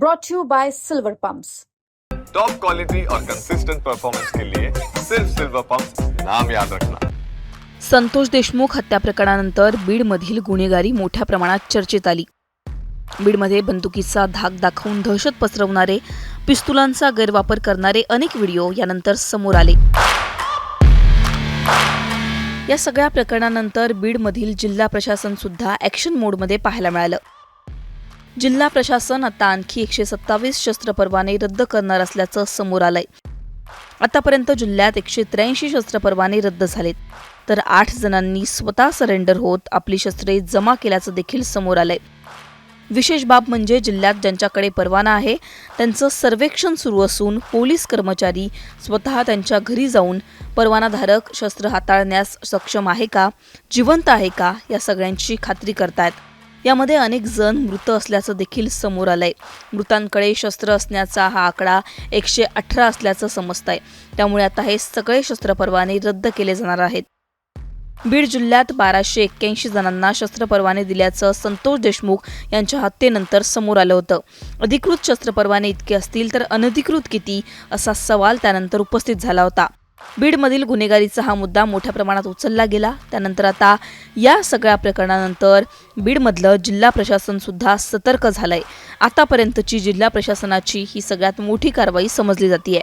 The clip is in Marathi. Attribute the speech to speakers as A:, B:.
A: brought to you by Silver Pumps.
B: Top quality और कंसिस्टेंट परफॉर्मेंस के लिए सिर्फ सिल्वर पंप नाम याद रखना।
C: संतोष देशमुख हत्या प्रकरणानंतर बीडमधील गुन्हेगारी मोठ्या प्रमाणात चर्चेत आली. बीडमध्ये बंदुकीचा धाक दाखवून दहशत पसरवणारे पिस्तुलांचा गैरवापर करणारे अनेक व्हिडिओ यानंतर समोर आले. या सगळ्या प्रकरणानंतर बीडमधील जिल्हा प्रशासन सुद्धा ॲक्शन मोडमध्ये पाहायला मिळालं. जिल्हा प्रशासन आता आणखी एकशे सत्तावीस शस्त्र परवाने रद्द करणार असल्याचं समोर आलंय. आतापर्यंत जिल्ह्यात एकशे त्र्याऐंशी शस्त्र परवाने रद्द झालेत. तर आठ जणांनी स्वतः सरेंडर होत आपली शस्त्रे जमा केल्याचं देखील समोर आलंय. विशेष बाब म्हणजे जिल्ह्यात ज्यांच्याकडे परवाना आहे त्यांचं सर्वेक्षण सुरू असून पोलीस कर्मचारी स्वतः त्यांच्या घरी जाऊन परवानाधारक शस्त्र हाताळण्यास सक्षम आहे का जिवंत आहे का या सगळ्यांची खात्री करतायत. यामध्ये अनेक जण मृत असल्याचं देखील समोर आलंय. मृतांकडे शस्त्र असण्याचा हा आकडा एकशे अठरा असल्याचं समजतंय. त्यामुळे आता हे सगळे शस्त्र परवाने रद्द केले जाणार आहेत. बीड जिल्ह्यात बाराशे एक्क्याऐंशी जणांना शस्त्र परवाने दिल्याचं संतोष देशमुख यांच्या हत्येनंतर समोर आलं होतं. अधिकृत शस्त्र परवाने इतके असतील तर अनधिकृत किती असा सवाल त्यानंतर उपस्थित झाला होता. बीडमधील गुन्हेगारीचा हा मुद्दा मोठ्या प्रमाणात उचलला गेला. त्यानंतर आता या सगळ्या प्रकरणानंतर बीडमधलं जिल्हा प्रशासन सुद्धा सतर्क झालंय. आतापर्यंतची जिल्हा प्रशासनाची ही सगळ्यात मोठी कारवाई समजली जाते